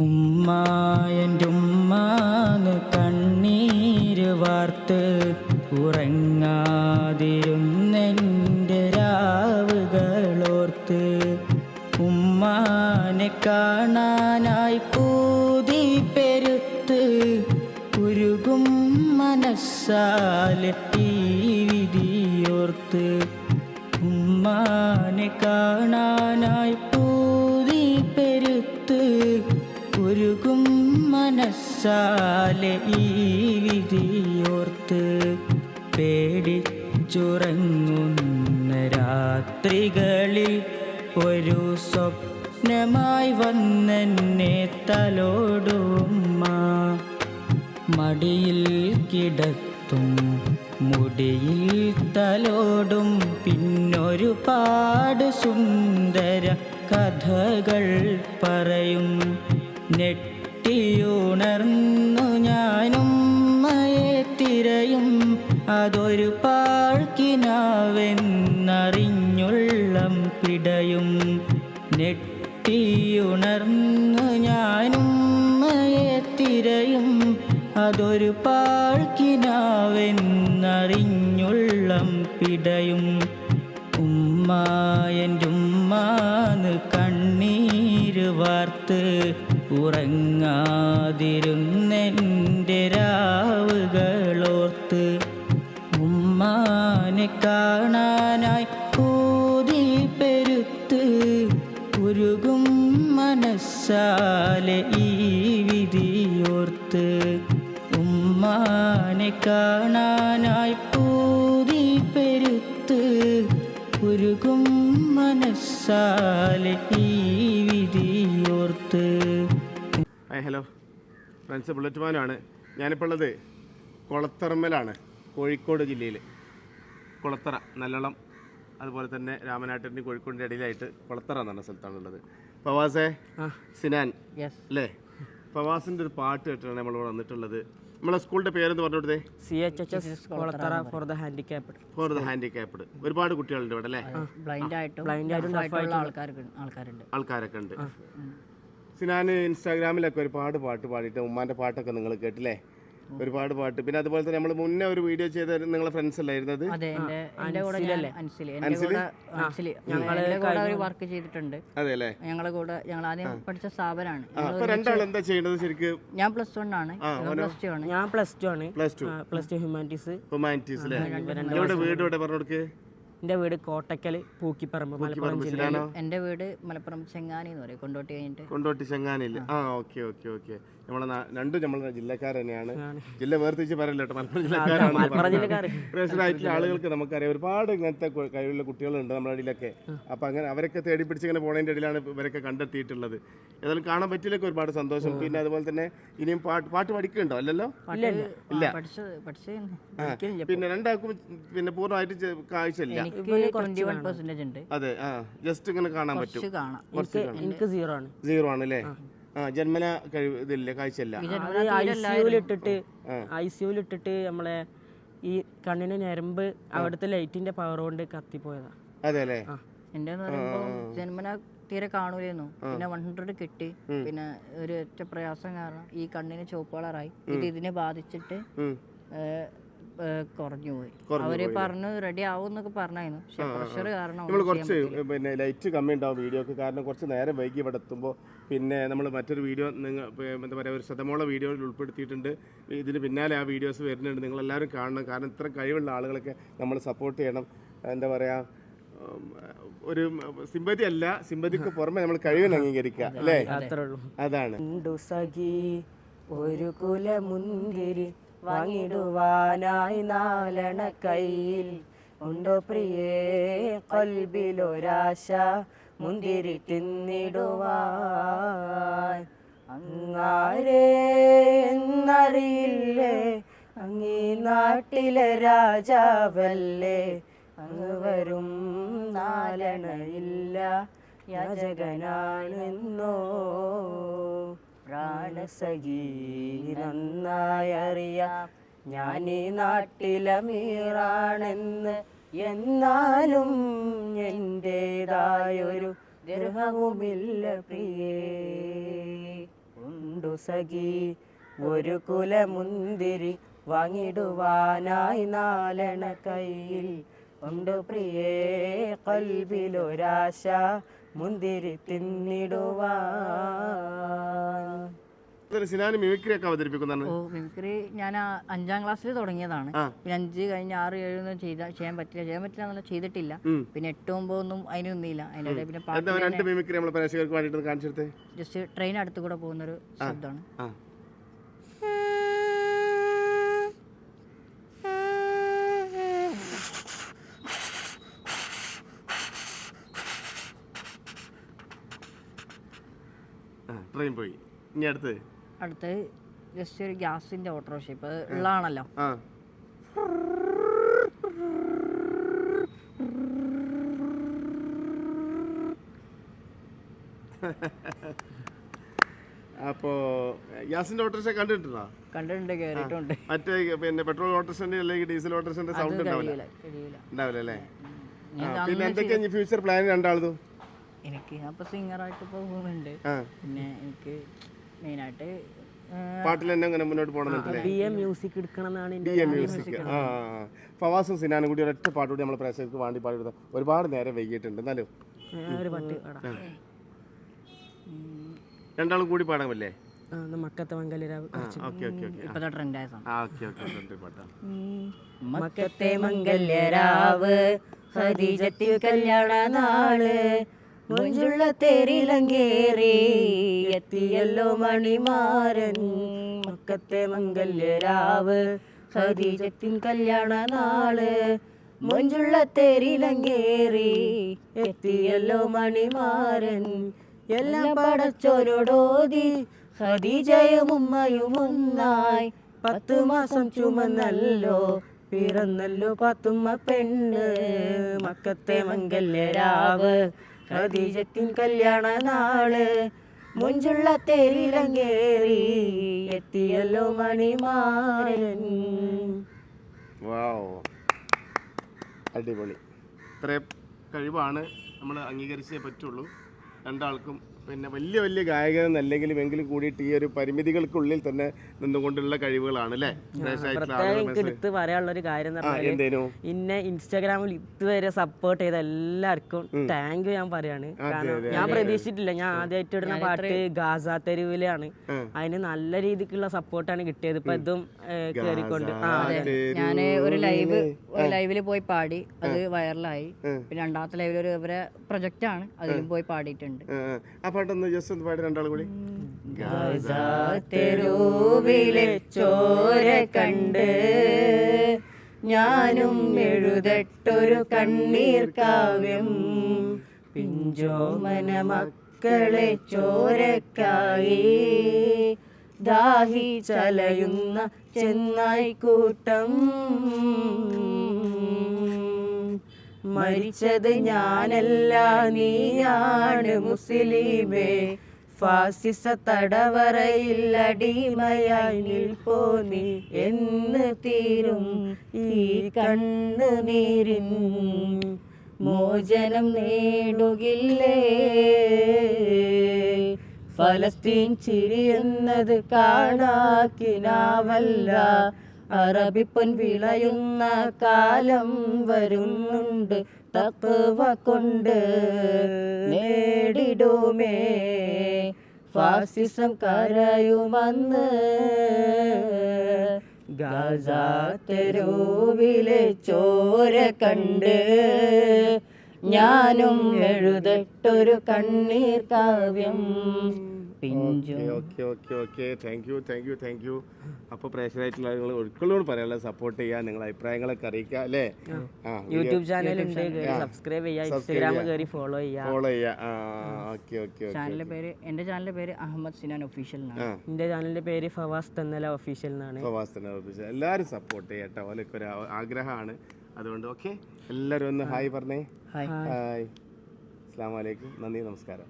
ഉമ്മായന്റെ ഉമ്മാന്ന് കണ്ണീര് വാർത്ത് ഉറങ്ങാതിരുന്നെന്റെ രാവുകളോർത്ത് ഉമ്മാനെ കാണാനായി പൂതി പെരുത്ത് ഉരുകും മനസ്സാലെ ഈ വിധിയോർത്ത് ഉമ്മാനെ കാണാനായി മനസ്സാലെ ഈ വിധിയോർത്ത് പേടിച്ചുറങ്ങുന്ന രാത്രികളിൽ ഒരു സ്വപ്നമായി വന്നെന്നെ തലോടുമ്മ. മടിയിൽ കിടത്തും മുടിയിൽ തലോടും പിന്നൊരു പാട് സുന്ദര കഥകൾ പറയും. നെട്ടിയുണർന്നു ഞാനും മയെ തിരയും. അതൊരു പാഴ്ക്കിനാവെന്നറിഞ്ഞുള്ളം പിടയും. നെട്ടിയുണർന്നു ഞാനും തിരയും. അതൊരു പാഴ്ക്കിനാവെന്നറിഞ്ഞുള്ളം പിടയും. ഉമ്മായന്റെ ഉമ്മാന്ന് കണ്ണീര് വാർത്ത് ഉറങ്ങാതിരുന്നെന്റെ രാവുകളോർത്ത് ഉമ്മാനെ കാണാനായി കൂതി പെരുത്ത് ഉരുകും മനസ്സാലെ ഈ വിധിയോർത്ത് ഉമ്മാനെ കാണാനായി പൂതി പെരുത്ത് ഉരുകും മനസ്സാലെ ഈ ഹായ് ഹലോ. ഫ്രണ്ട്സ് ബുള്ളറ്റ് മാനാണ് ഞാനിപ്പോൾ ഉള്ളത് കുളത്തറമ്മലാണ് കോഴിക്കോട് ജില്ലയിൽ കുളത്തറ നല്ലളം അതുപോലെ തന്നെ രാമനാട്ടിന്റെ കോഴിക്കോടിന്റെ ഇടയിലായിട്ട് കുളത്തറ എന്ന് പറഞ്ഞ സ്ഥലത്താണുള്ളത്. ഫവാസേ സിനാൻ അല്ലേ? ഫവാസിന്റെ ഒരു പാട്ട് കേട്ടിട്ടാണ് നമ്മളിവിടെ വന്നിട്ടുള്ളത്. നമ്മളെ സ്കൂളിന്റെ പേരെന്ന് പറഞ്ഞു കൊടുത്തേ? C H H S Kulathara for the handicapped for the handicapped ഒരുപാട് കുട്ടികളുണ്ട് ഇവിടെ അല്ലേ? ബ്ലൈൻഡ് ആയിട്ടും ബ്ലൈൻഡ് ആയിട്ടും ആൾക്കാരുണ്ട് ആൾക്കാരൊക്കെ ഉണ്ട്. സിനാൻ ഇൻസ്റ്റാഗ്രാമിലൊക്കെ ഒരുപാട് പാട്ട് പാടിയിട്ട് ഉമ്മാന്റെ പാട്ടൊക്കെ നിങ്ങൾ കേട്ടില്ലേ? ഒരുപാട് പാട്ട്. പിന്നെ അതുപോലെ തന്നെ നമ്മൾ മുന്നേ ഒരു വീഡിയോ ചെയ്ത നിങ്ങളെ ഫ്രണ്ട്സ് അല്ലായിരുന്നത് വർക്ക് ചെയ്തിട്ടുണ്ട്. അതെ അല്ലേ? ഞങ്ങളെ കൂടെ ഞങ്ങൾ ആദ്യം പഠിച്ച സ്ഥാപനമാണ്. എന്താ ചെയ്യുന്നത് ശരിക്കും? ഞാൻ പ്ലസ് വൺ ആണ്. പ്ലസ് ടു ആണ്. ഞാൻ പ്ലസ് ടു ആണ്. Plus two plus two humanities humanities വീട് ഇവിടെ പറഞ്ഞു കൊടുക്ക്? എന്റെ വീട് കോട്ടക്കൽ പൂക്കിപ്പറമ്പ് മലപ്പുറം ജില്ലയിൽ എന്റെ എന്റെ വീട് മലപ്പുറം ചെങ്ങാനി എന്ന് പറയും കൊണ്ടോട്ടി കഴിഞ്ഞിട്ട്. കൊണ്ടോട്ടി ചെങ്ങാനി ആ ഓക്കെ ഓക്കെ ഓക്കെ. നമ്മളെ രണ്ടും നമ്മളെ ജില്ലക്കാർ തന്നെയാണ്. ജില്ല വേർതിരിച്ച് പറയല്ലോ മലപ്പുറം ജില്ലക്കാരാണ് പ്രേഷനായിട്ടുള്ള ആളുകൾക്ക് നമുക്കറിയാം ഒരുപാട് ഇങ്ങനത്തെ കഴിവുള്ള കുട്ടികളുണ്ട് നമ്മുടെ ഇടയിലൊക്കെ. അപ്പൊ അങ്ങനെ അവരൊക്കെ തേടി പിടിച്ച് ഇങ്ങനെ പോണതിന്റെ ഇടയിലാണ് ഇവരൊക്കെ കണ്ടെത്തിയിട്ടുള്ളത്. ഏതായാലും കാണാൻ പറ്റിയില്ലൊക്കെ ഒരുപാട് സന്തോഷം. പിന്നെ അതുപോലെ തന്നെ ഇനിയും പാട്ട് പാട്ട് പഠിക്കുന്നുണ്ടോ അല്ലല്ലോ? ഇല്ല പിന്നെ രണ്ടാൾക്കും പിന്നെ പൂർണമായിട്ട് കാഴ്ചയില്ല. അതെ ആ ജസ്റ്റ് ഇങ്ങനെ കാണാൻ പറ്റും. എനിക്ക് സീറോ ആണ് സീറോ ആണ്. അല്ലേ ആ. ജന്മന കഴിവ് ഇതില്ല കാഴ്ചയല്ല. അത് ഐ ഐ സിയുലിട്ടിട്ട് നമ്മളെ ഈ കണ്ണിന് ഞരമ്പ് അവിടുത്തെ ലൈറ്റിന്റെ പവർ കൊണ്ട് കത്തിപ്പോയതാ. അതെ അല്ലേ എന്റെ ജന്മന തീരെ കാണൂലായിരുന്നു പിന്നെ വൺ ഹൺഡ്രഡ് കിട്ടി. പിന്നെ ഒരു ഒറ്റ പ്രയാസം കാരണം ഈ കണ്ണിന് ചുവപ്പ് കളറായി ഇത് ഇതിനെ ബാധിച്ചിട്ട് കുറഞ്ഞു പോയി. അവർ പറഞ്ഞു റെഡി ആവും എന്നൊക്കെ പറഞ്ഞായിരുന്നു. പക്ഷെ പ്രഷർ കാരണം നമ്മൾ കുറച്ച് പിന്നെ ലൈറ്റ് കമ്മി ഉണ്ടാവും വീഡിയോക്ക്. കാരണം കുറച്ച് നേരം വൈകി ഇവിടെ എത്തുമ്പോൾ പിന്നെ നമ്മൾ മറ്റൊരു വീഡിയോ നിങ്ങൾ എന്താ പറയുക ഒരു ശതമോളം വീഡിയോയിൽ ഉൾപ്പെടുത്തിയിട്ടുണ്ട്. ഇതിന് പിന്നാലെ ആ വീഡിയോസ് വരുന്നുണ്ട്. നിങ്ങളെല്ലാവരും കാണണം. കാരണം ഇത്ര കഴിവുള്ള ആളുകളൊക്കെ നമ്മൾ സപ്പോർട്ട് ചെയ്യണം. എന്താ പറയുക ഒരു സിമ്പതി അല്ല. സിമ്പതിക്ക് പുറമെ നമ്മൾ കഴിവിന് അംഗീകരിക്കുക. അല്ലേ? അത്രേ ഉള്ളൂ. അതാണ്. ഒരു കുല മുന്തിരി വാങ്ങിടുവാനായി നാലണ കയ്യിൽ. ഉണ്ടോ പ്രിയേ കൊൽബിലൊരാശ മുന്തിരി തിന്നിടുവാൻ. അങ്ങാരേ എന്നറിയില്ലേ അങ്ങീ നാട്ടിലെ രാജാവല്ലേ. അങ്ങ് വരും നാലണയില്ല യാചകനാണെന്നോ. പ്രാണസഖി നന്നായി അറിയാം ഞാൻ ഈ നാട്ടിലമീറാണെന്ന് എന്നാലും എന്റെതായൊരു ഗ്രഹവുമില്ല പ്രിയേ. ഉണ്ടു സഖി ഒരു കുലമുന്തിരി വാങ്ങിടുവാനായി നാലണ കയ്യിൽ. ഉണ്ട് പ്രിയേ കൽവിലൊരാശ മുന്തിരി തിന്നിടുവാൻ. സിനാന് മിമിക്രി ഒക്കെ അവതരിപ്പിക്കുന്നതാണ്. ഓ മിമിക്രി ഞാൻ ആ അഞ്ചാം ക്ലാസ്സിൽ തുടങ്ങിയതാണ്. പിന്നെ അഞ്ച് കഴിഞ്ഞ് ആറ് ഏഴൊന്നും ചെയ്ത ചെയ്യാൻ പറ്റില്ല. ചെയ്യാൻ പറ്റില്ല എന്നല്ല ചെയ്തിട്ടില്ല. പിന്നെ എട്ട് ഒമ്പതൊന്നും അതിനൊന്നുമില്ല അതിനിടെ പിന്നെ രണ്ട് മിമിക്രി നമ്മൾ പ്രേക്ഷകർക്ക് വേണ്ടിയിട്ട് കാണിച്ചെടുത്തേ? ജസ്റ്റ് ട്രെയിൻ അടുത്തുകൂടെ പോകുന്നൊരു ശബ്ദമാണ്. ട്രെയിൻ പോയി. ഇനി അടുത്ത് അടുത്ത് ജസ്റ്റ് ഒരു ഗ്യാസിന്റെ ഓട്ടോറിക്ഷ. ഇപ്പൊ ഉള്ളാണല്ലോ ഉള്ളതാണല്ലോ. ആ. അപ്പോ ഗ്യാസിന്റെ ഓട്ടോറിക്ഷ കണ്ടിട്ടുണ്ടോ? കണ്ടിട്ടുണ്ട് കേറിയിട്ടുണ്ട്. മറ്റേ പിന്നെ പെട്രോൾ ഓട്ടോറിക്ഷന്റെ അല്ലെങ്കിൽ ഡീസൽ ഓട്ടോറിക്ഷന്റെ സൗണ്ട് ഉണ്ടാവില്ല? അല്ലേ? പിന്നെ എന്തൊക്കെയാ ഫ്യൂച്ചർ പ്ലാൻ രണ്ടാളതും? എനിക്ക് ഞാൻ ഇപ്പൊ സിംഗറായിട്ട് പോകുന്നുണ്ട്. പിന്നെ എനിക്ക് മെയിനായിട്ട് പാട്ടിൽ തന്നെ അങ്ങനെ മുന്നോട്ട് പോകണമെന്നുണ്ടല്ലേ B music D M music ആ. ഫവാസും സിനാനും കൂടി ഒരൊറ്റ പാട്ട് കൂടി നമ്മൾ പ്രേക്ഷകർക്ക് വേണ്ടി പാടി കൊടുത്താൽ ഒരുപാട് നേരം വൈകിട്ടുണ്ട് എന്നാലും രണ്ടാളും കൂടി പാടാമല്ലേ മക്കത്തെ മംഗലരാവ് ആ ഓക്കെ ഓക്കെ ഓക്കെ. ഇപ്പോഴത്തെ ട്രെൻഡായ സാധനം ആ ഓക്കെ ഓക്കെ രണ്ട് മക്കത്തെ മംഗല്യരാവ് ഹരിജത്തിൽ കല്യാണ നാൾ മുഞ്ചുള്ള തേരിലങ്കേറി എത്തിയല്ലോ മണിമാരൻ മക്കത്തെ മംഗല്യരാവ് ഹരിജത്തിൻ കല്യാണ നാൾ. മുഞ്ചുള്ള തേരിലങ്കേറി എത്തിയല്ലോ മണിമാരൻ എല്ലാം പടച്ചോരോടോതി ഹരിജയും ഉമ്മയും ഒന്നായി. പത്തു മാസം ചുമന്നല്ലോ പിറന്നല്ലോ പത്തുമ്മ പെണ്ണ് മക്കത്തെ മംഗല്യരാവ്. ഖദീജത്തിൻ കല്യാണ നാൾ മുഞ്ചുള്ള തേരിലങ്ങേറി എത്തിയല്ലോ മണിമാരൻ. അടിപൊളി. ഇത്രയും കഴിവാണ് നമ്മൾ അംഗീകരിച്ചേ പറ്റുള്ളൂ. രണ്ടാൾക്കും പിന്നെ വലിയ വലിയ ഗായകനെന്നല്ലെങ്കിലും എങ്കിലും കൂടിയിട്ട് ഈ ഒരു പരിമിതികൾക്കുള്ളിൽ തന്നെ നിന്നുകൊണ്ടുള്ള കഴിവുകളാണ് അല്ലേ? എനിക്ക് എടുത്ത് പറയാനുള്ള ഒരു കാര്യം ഇന്നെ ഇൻസ്റ്റാഗ്രാമിൽ ഇതുവരെ സപ്പോർട്ട് ചെയ്ത എല്ലാവർക്കും താങ്ക് യു ഞാൻ പറയാണ്. കാരണം ഞാൻ പ്രതീക്ഷിച്ചിട്ടില്ല. ഞാൻ ആദ്യമായിട്ട് ഇടുന്ന പാട്ട് ഗാസ തെരുവിലാണ്. അതിന് നല്ല രീതിക്കുള്ള സപ്പോർട്ടാണ് കിട്ടിയത്. ഇപ്പൊ ഇതും കേറിക്കൊണ്ട്. ഞാൻ ഞാൻ ഒരു ലൈവ് ലൈവിൽ പോയി പാടി. അത് വൈറലായി പിന്നെ രണ്ടാമത്തെ ലൈവിൽ ഒരു ഇവരെ പ്രൊജക്റ്റ് ആണ്. അതിലും പോയി പാടിയിട്ടുണ്ട്. ആ പാട്ടൊന്ന് ജസ്റ്റ് ഒന്ന് പാടി രണ്ടാളും കൂടി. തെരുവിലെ ചോര കണ്ട് ഞാനും എഴുതട്ടൊരു കണ്ണീർ കാവ്യം. പിഞ്ചോമന മക്കളെ ചോരക്കായി ദാഹി ചലയുന്ന ചെന്നായി കൂട്ടം മരിച്ചത് ഞാനല്ല നീയാണ് മുസ്ലിമേ. ഫാസിസ തടവറയിൽ അടിമയായി നീ എന്ന് തീരും ഈ കണ്ണു കണ്ണുനീരിൻ മോചനം നേടുകില്ലേ? ഫലസ്തീൻ ചിരിയെന്നത് കാണാക്കിനാവല്ല. അറബിപ്പൊൻ വിളയുന്ന കാലം വരുന്നുണ്ട് തത്വ കൊണ്ട് നേടിടുമേ. ഫാസിസം കരയുമെന്ന് ഗാസ തെരുവിലെ ചോര കണ്ട് ഞാനും എഴുതട്ടൊരു കണ്ണീർ കാവ്യം. പിഞ്ചു. Okay okay okay thank you thank you thank you അപ്പോൾ പ്രേക്ഷകരായിട്ടുള്ള നിങ്ങൾ ഒരിക്കലോട് പറയാനുള്ളത് സപ്പോർട്ട് ചെയ്യുക നിങ്ങളുടെ അഭിപ്രായങ്ങളൊക്കെ അറിയിക്കുക അല്ലേ? യൂട്യൂബ് ചാനൽ ഉണ്ട് സബ്സ്ക്രൈബ് ചെയ്യുക ഇൻസ്റ്റാഗ്രാം കയറി ഫോളോ ചെയ്യുക. ഫോളോ ചെയ്യുക. ഓക്കെ ഓക്കെ ഓക്കെ ചാനലിന്റെ പേര് എന്റെ ചാനലിന്റെ പേര് അഹമ്മദ് സിനാൻ ഒഫീഷ്യൽ എന്നാണ്. എന്റെ ചാനലിന്റെ പേര് ഫവാസ് തന്നല ഒഫീഷ്യൽ എന്നാണ്. തന്നല ഒഫീഷ്യൽ എല്ലാവരും സപ്പോർട്ട് ചെയ്യട്ടോ. ഓലൊക്കെ ഒരു ആഗ്രഹമാണ്. അതുകൊണ്ട് ഓക്കെ? എല്ലാവരും ഒന്ന് ഹായ് പറഞ്ഞേ. ഹായ്. ഹായ്. അസ്സാം വലൈക്കും നന്ദി നമസ്കാരം.